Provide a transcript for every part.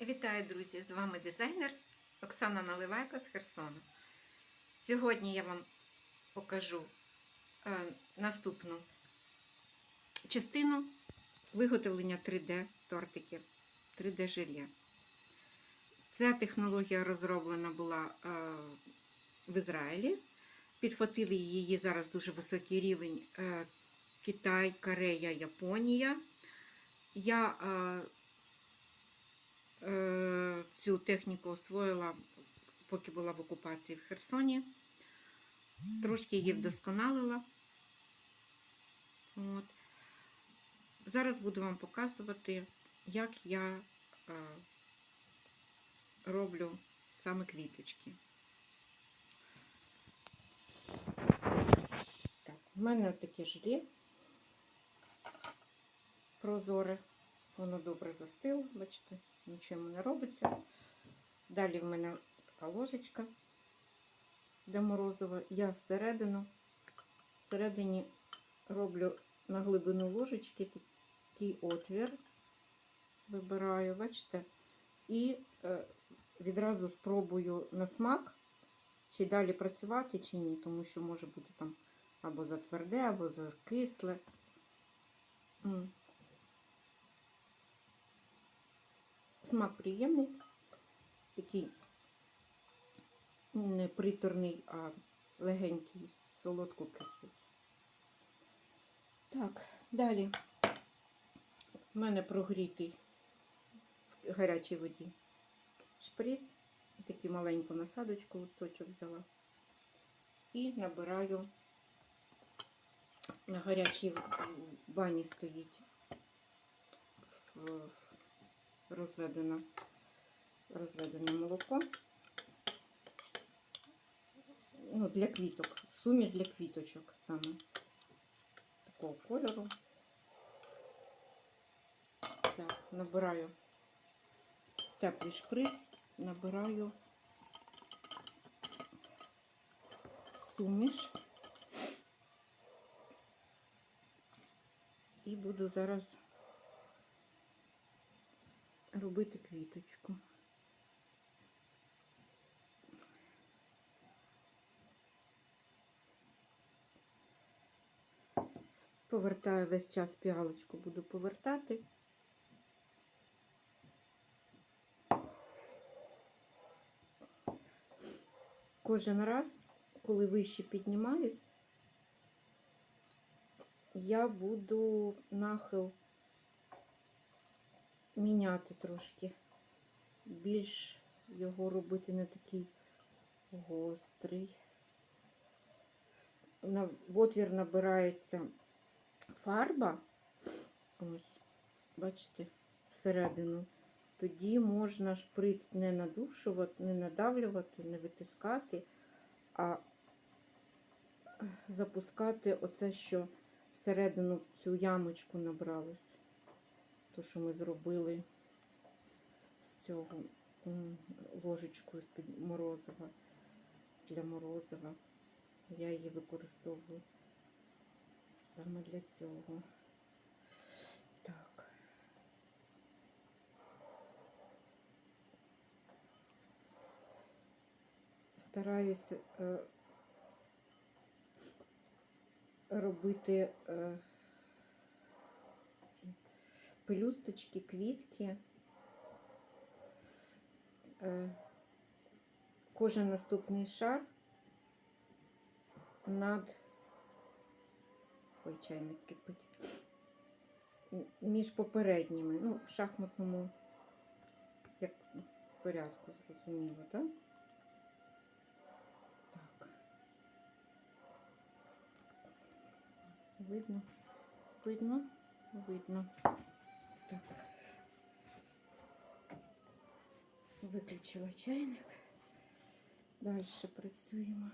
Вітаю, друзі! З вами дизайнер Оксана Наливайко з Херсону. Сьогодні я вам покажу е, наступну частину виготовлення 3D тортиків, 3D желе. Ця технологія розроблена була е, в Ізраїлі. Підхватили її зараз дуже високий рівень е, Китай, Корея, Японія. Я Е, Цю техніку освоїла, поки була в окупації в Херсоні. Трошки її вдосконалила. От. Зараз буду вам показувати, як я е, роблю саме квіточки. Так, у мене таке желе прозоре. Воно добре застило, бачите, нічого не робиться. Далі в мене така ложечка для морозива. Я всередину, всередині роблю на глибину ложечки такий отвір, вибираю, бачите, і е, відразу спробую на смак, чи далі працювати, чи ні, тому що може бути там або затверде, або закисле. Смак приємний, такий не приторний, а легенький, солодко кислий. Так, далі в мене прогрітий в гарячій воді шприц, таку маленьку насадочку, листочок взяла. І набираю на гарячій бані стоїть в розведене, розведене молоко. Ну, для квіток. Суміш для квіточок саме такого кольору. Так, набираю теплий шприц, набираю суміш і буду зараз робити квіточку. Повертаю весь час піалочку, буду повертати. Кожен раз, коли вище піднімаюсь, я буду нахил міняти трошки. Більш його робити не такий гострий. В отвір набирається фарба, ось, бачите, всередину. Тоді можна шприц не надушувати, не надавлювати, не витискати, а запускати оце, що всередину в цю ямочку набралось то, що ми зробили з цього ложечкою з-під морозива для морозива. Я її використовую саме для цього. Так. Стараюся е, робити е, пелюсточки, квітки. Е, Кожен наступний шар над ой, чайник кипить. Між попередніми, ну, в шахматному як порядку, зрозуміло, так? Так. Видно? Видно? Видно. Так. Виключила чайник. Далі працюємо.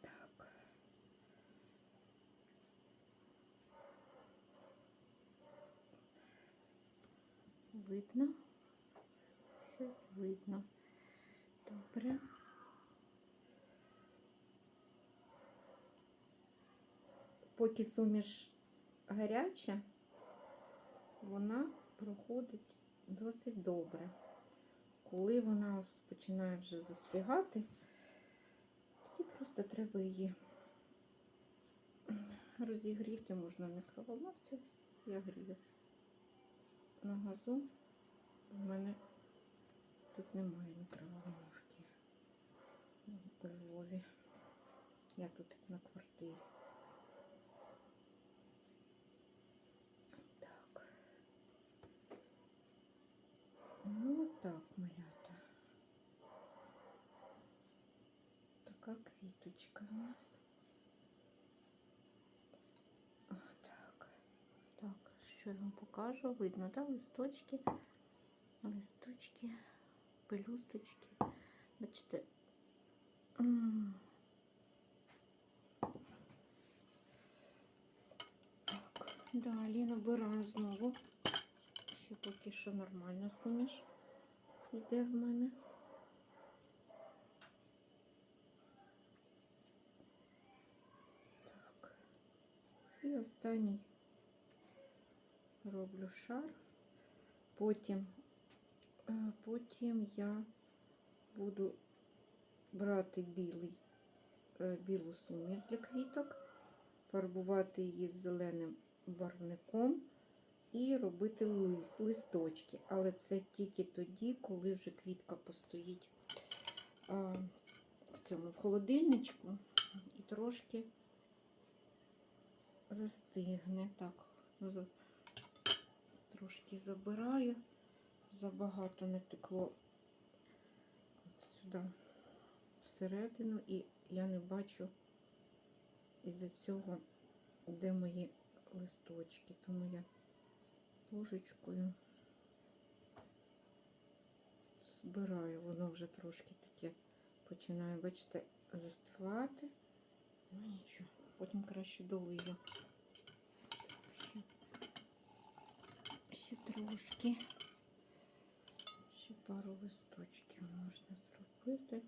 Так. Видно? Щось видно. Добре. Поки суміш гаряча, вона проходить досить добре. Коли вона починає вже застигати, тоді просто треба її розігріти, можна в мікроволновці, я грію на газу. У мене тут немає мікроволновки у Львові. Я тут на квартирі. так, малята. Така квіточка у нас. А, Так. Так, що я вам покажу? Видно, да? Листочки, листочки, пелюсточки. Бачите. М. Так, далі набираю знову. Ще поки що нормальна суміш Йде в мене. Так. І останній роблю шар. Потім, е, потім я буду брати білий, е, білу суміш для квіток, фарбувати її зеленим барвником і робити лист, листочки. Але це тільки тоді, коли вже квітка постоїть а, в цьому в холодильничку і трошки застигне. Так, трошки забираю, забагато не текло от сюди всередину, і я не бачу із-за цього, де мої листочки, тому я ложечкою збираю, воно вже трошки таке починає, бачите, застивати. Ну нічого, потім краще долию. Ще, ще трошки. Ще пару листочків можна зробити.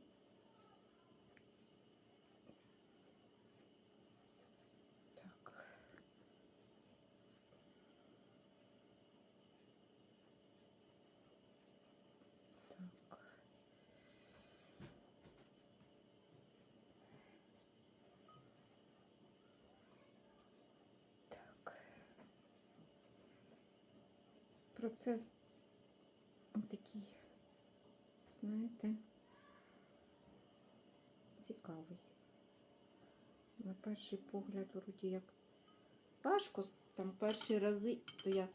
Процес такий, знаєте, цікавий. На перший погляд, вроді як важко, там перші рази, то я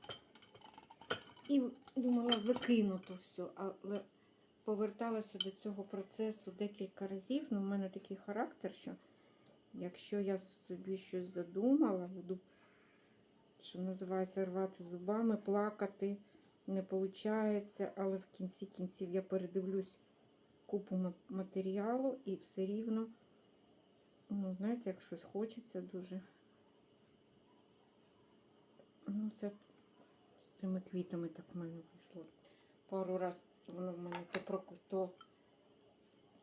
і думала закину то все, але поверталася до цього процесу декілька разів. Ну, в мене такий характер, що якщо я собі щось задумала, буду, що називається, рвати зубами, плакати, не виходить, але в кінці кінців я передивлюсь купу матеріалу і все рівно, ну, знаєте, як щось хочеться дуже. Ну, це з цими квітами так в мене вийшло. Пару раз воно в мене то прокус, то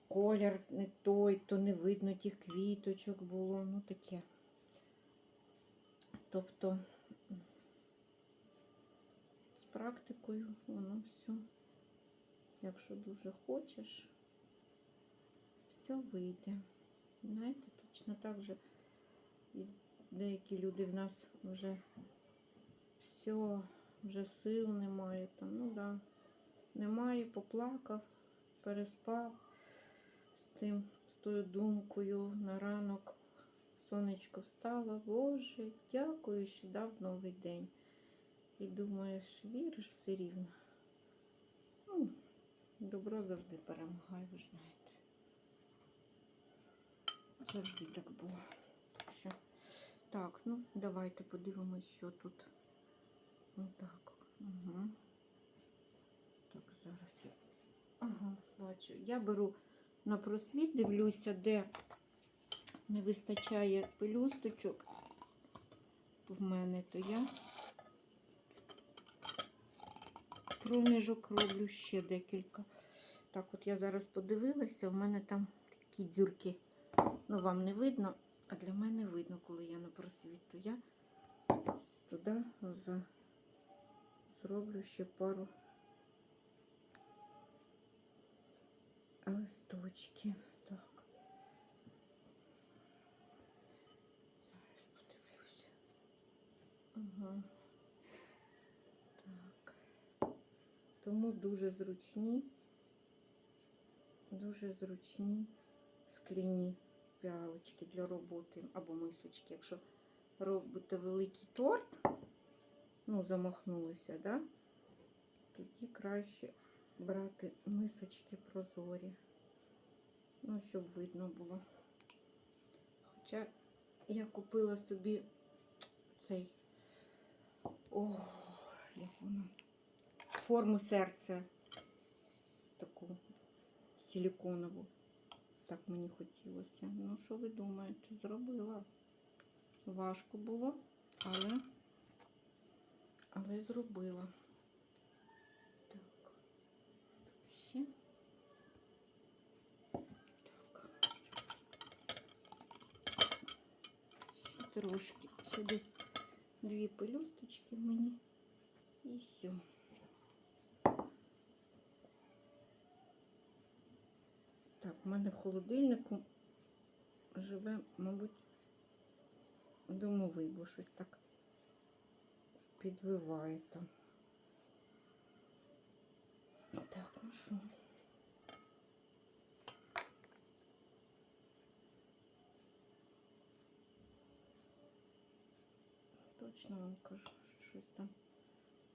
колір не той, то не видно тих квіточок було. Ну таке. Тобто практикою воно все, якщо дуже хочеш, все вийде. Знаєте, точно так же і деякі люди в нас вже все, вже сил немає там, ну да. Немає, поплакав, переспав з тим, з тою думкою на ранок. Сонечко встало, Боже, дякую, що дав новий день. І думаєш, віриш все рівно. Ну, добро завжди перемагає, ви ж знаєте. Завжди так було. Так, що, так ну давайте подивимось, що тут. Отак. Угу. Так, зараз я. Ага, бачу. Я беру на просвіт, дивлюся, де не вистачає пелюсточок в мене, то я проміжок роблю ще декілька. Так, от я зараз подивилася, в мене там такі дзюрки. Ну, вам не видно, а для мене видно, коли я на просвіт, то я туди за... зроблю ще пару листочків. Так. Зараз подивлюся. Ага. Тому дуже зручні, дуже зручні скляні піалочки для роботи або мисочки. Якщо робите великий торт, ну, замахнулися, да? тоді краще брати мисочки прозорі. Ну, щоб видно було. Хоча я купила собі цей о, як воно, форму серця таку силіконову. Так мені хотілося. Ну, що ви думаєте? Зробила. Важко було, але, але зробила. Так. Ще. Так. Ще трошки. Ще десь дві пелюсточки мені. І все. Так, в мене в холодильнику живе, мабуть, домовий, бо щось так підвиває там. Так, ну що. Точно вам кажу, що щось там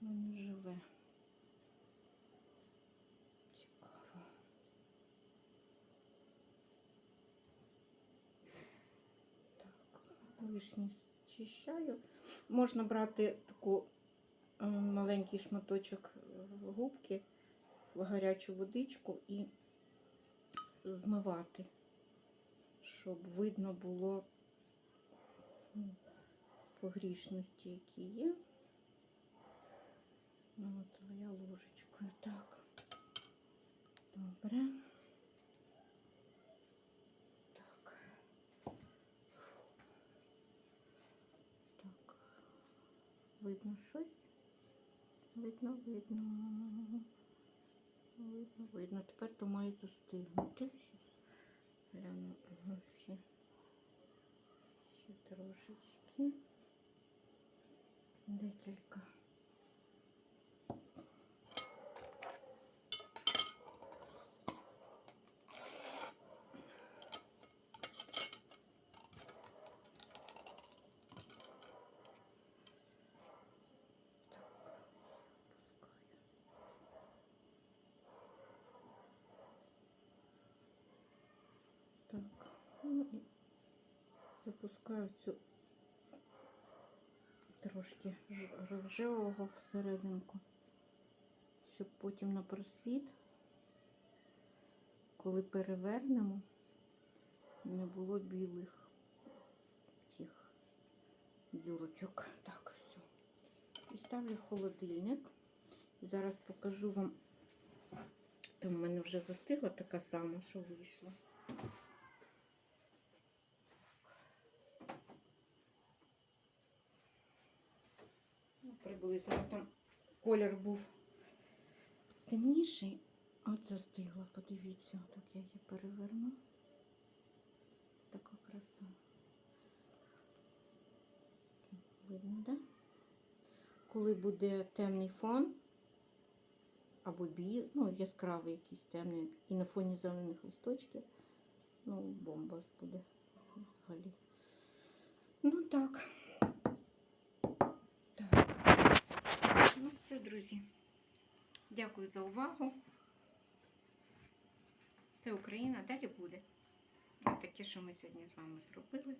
в мене живе. Цікаво. Так, вишні зчищаю. Можна брати таку е, маленький шматочок е, губки в гарячу водичку і змивати, щоб видно було ну, погрішності, які є. Ну, От, я ложечкою так. Добре. Так. Так. Видно щось? Видно, видно. Видно, видно. Тепер то має застигнути. Гляну. Ще, ще трошечки. Декілька. Так, ну і запускаю цю трошки розживого всерединку, щоб потім на просвіт, коли перевернемо, не було білих тих дюрочок. Так, все. І ставлю холодильник. І зараз покажу вам. Там в мене вже застигла така сама, що вийшла. Приблизно там колір був темніший, от застигла. Подивіться, так я її переверну. Така краса. Видно, да? Коли буде темний фон, або білий, ну, яскравий якийсь темний, і на фоні зелених листочків, ну, бомба буде взагалі. Ну так. Так. Ну все, друзі. Дякую за увагу. Все Україна, далі буде. Таке, що ми сьогодні з вами зробили.